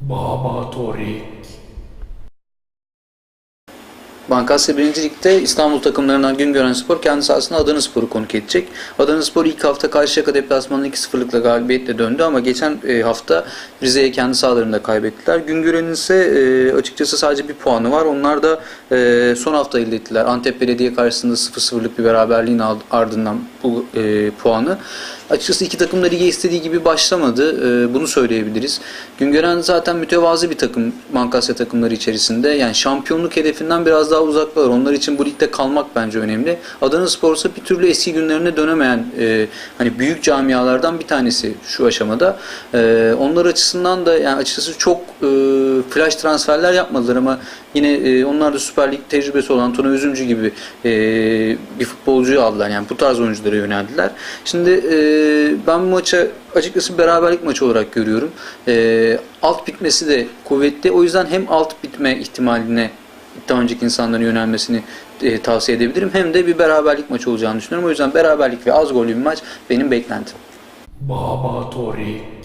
Baba Torik. Bankasya 1. Lig'de İstanbul takımlarından Güngören Spor kendi sahasında Adana Spor'u konuk edecek. Adana Spor ilk hafta Karşıyaka deplasmanında 2-0'lıkla galibiyetle döndü ama geçen e, hafta Rize'ye kendi sahalarında kaybettiler. Güngören'in ise e, açıkçası sadece bir puanı var. Onlar da e, son hafta elde ettiler. Antep Belediye karşısında 0-0'lık bir beraberliğin ard- ardından bu puanı. Açıkçası iki takım da lige istediği gibi başlamadı. Bunu söyleyebiliriz. Güngören zaten mütevazı bir takım Bankasya takımları içerisinde. Yani şampiyonluk hedefinden biraz daha uzaklar. Onlar için bu ligde kalmak bence önemli. Adana Spor ise bir türlü eski günlerine dönemeyen e, hani büyük camialardan bir tanesi şu aşamada. E, onlar açısından da yani açıkçası çok e, flash transferler yapmadılar ama yine e, onlar da Süper Lig tecrübesi olan Tuna Üzümcü gibi e, bir futbolcuyu aldılar. Yani bu tarz oyunculara yöneldiler. Şimdi e, ben bu maça açıkçası beraberlik maçı olarak görüyorum. E, alt bitmesi de kuvvetli. O yüzden hem alt bitme ihtimaline daha önceki insanların yönelmesini e, tavsiye edebilirim. Hem de bir beraberlik maçı olacağını düşünüyorum. O yüzden beraberlik ve az gollü bir maç benim beklentim. Baba Torik.